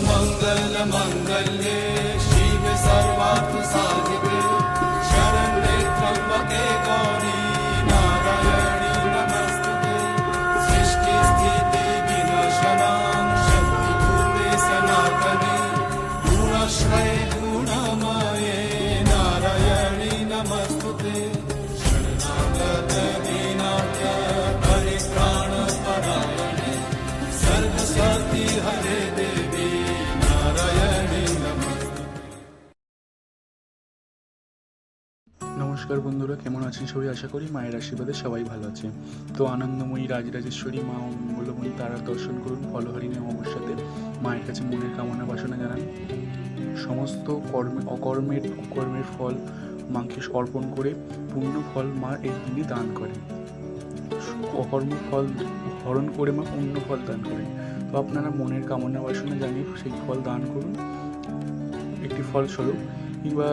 सर्वमङ्गलमङ्गल्ये शिवे सर्वार्थसाधिके शरण्ये त्र्यम्बके गौरी, नारायणी नमस्तुते। सृष्टिस्थिति विनाशनां शक्तिभूते सनातने। गुणाश्रये, गुणमये, नारायणी नमस्तुते। शरणागत दीनाथ परित्राणपरायणे सर्वस्वती हरे देवी। নমস্কার বন্ধুরা, কেমন আছেন সবাই? আশা করি মায়ের আশীর্বাদে সবাই ভালো আছে। তো আনন্দময়ী রাজরাজেশ্বরী মা মঙ্গলময়ী তারার দর্শন করুন ফলহরিণী অমাবস্যাতে। মায়ের কাছে মনের কামনা বাসনা জানান। সমস্ত কর্মে অকর্মের অকর্মের ফল মাকে অর্পণ করে পূর্ণ ফল মা এই দিনে দান করেন। অকর্ম ফল হরণ করে মা পূর্ণ ফল দান করেন। তো আপনারা মনের কামনা বাসনা জানিয়ে সেই ফল দান করুন। একটি ফলস্বরূপ। কিংবা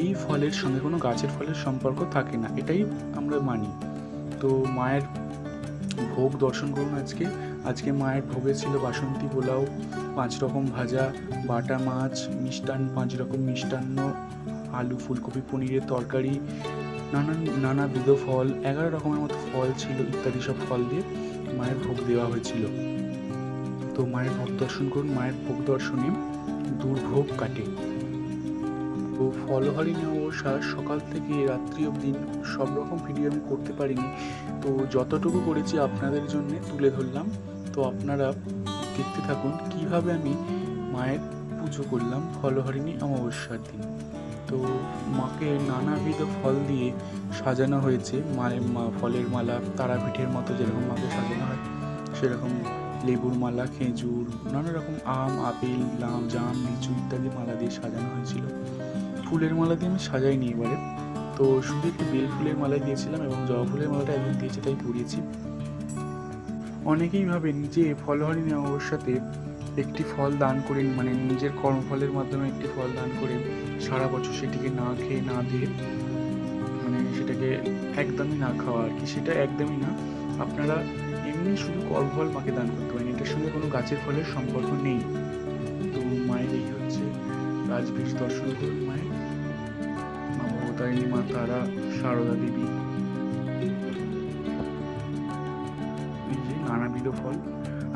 এই ফলের সঙ্গে কোনো গাছের ফলের সম্পর্ক থাকে না, এটাই আমরা মানি। তো মায়ের ভোগ দর্শন করুন আজকে। আজকে মায়ের ভোগে ছিল বাসন্তী পোলাও, পাঁচ রকম ভাজা, বাটা মাছ, মিষ্টান্ন, পাঁচ রকম মিষ্টান্ন, আলু, ফুলকপি, পনিরের তরকারি, নানান, নানাবিধ ফল, এগারো রকমের মতো ফল ছিল, ইত্যাদি সব ফল দিয়ে মায়ের ভোগ দেওয়া হয়েছিল। তো মায়ের ভোগ দর্শন করুন, মায়ের ভোগ দর্শনে দুর্ভোগ কাটে। তো ফলহারিণী অবসা সকাল থেকে রাত্রি অবধি সব রকম ভিডিও আমি করতে পারিনি। তো যতটুকু করেছি আপনাদের জন্য তুলে ধরলাম। তো আপনারা দেখতে থাকুন কীভাবে আমি মায়ের পুজো করলাম ফলহারিণী অমাবস্যার দিন। তো মাকে নানাবিধ ফল দিয়ে সাজানো হয়েছে। মায়ের মা, ফলের মালা, তারাপীঠের মতো যেরকম মাকে সাজানো হয়, সেরকম লেবুর মালা, খেজুর, নানা রকম আম, আপেল লাম জাম, লিচু ইত্যাদি মালা দিয়ে সাজানো হয়েছিল। ফুলের মালা দিয়ে আমি সাজাইনি এবারে। তো শুধু একটু বেল ফুলের মালা দিয়েছিলাম এবং জবা ফুলের মালাটা একদিন দিয়েছে, তাই পরিয়েছি। অনেকেই ভাবেন যে ফলহারিণী অমাবস্যাতে একটি ফল দান করে মানে নিজের কর্মফলের মাধ্যমে একটি ফল দান করে সারা বছর সেটিকে না খেয়ে, না দিয়ে মানে সেটাকে একদমই না খাওয়া আর কি। সেটা একদমই না। আপনারা এমনি শুধু কর্মফল মাকে দান করতে পারেন। এটার সঙ্গে কোনো গাছের ফলের সম্পর্ক নেই। তো মায়ের এই হচ্ছে রাজবীর দর্শন করুন মায়ের। মা মা তারা সারদা দেবী নানাবিধ ফল।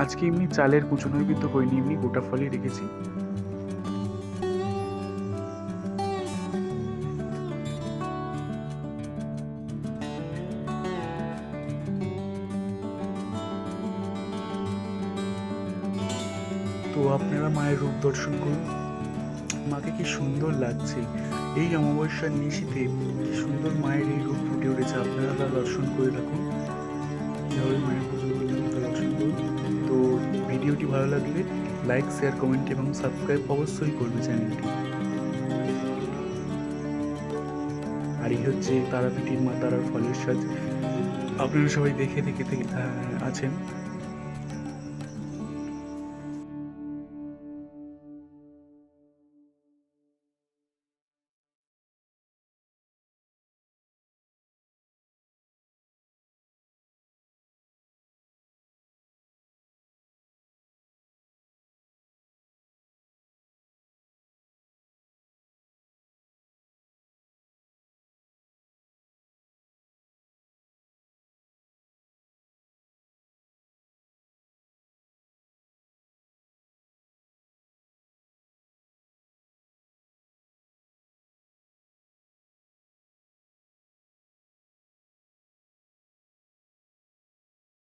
আজকে এমনি চালের কুচো নৈবেদ্য করিনি এমনি গোটা ফলই রেখেছি। তো আপনারা মায়ের রূপ দর্শন করুন। মাকে কি সুন্দর লাগছে। এই অমাবস্যার নিশীতে কি সুন্দর মায়ের এই রূপ ফুটে উঠেছে। আপনারা তা দর্শন করে কীভাবে মায়ের পুজো দর্শন করুন। তো ভিডিওটি ভালো লাগলে লাইক শেয়ার কমেন্ট এবং সাবস্ক্রাইব অবশ্যই করবে চ্যানেলটি। আর এই হচ্ছে তারাপীঠির মা তারার ফলের সাজ। আপনারা সবাই দেখে দেখে আছেন।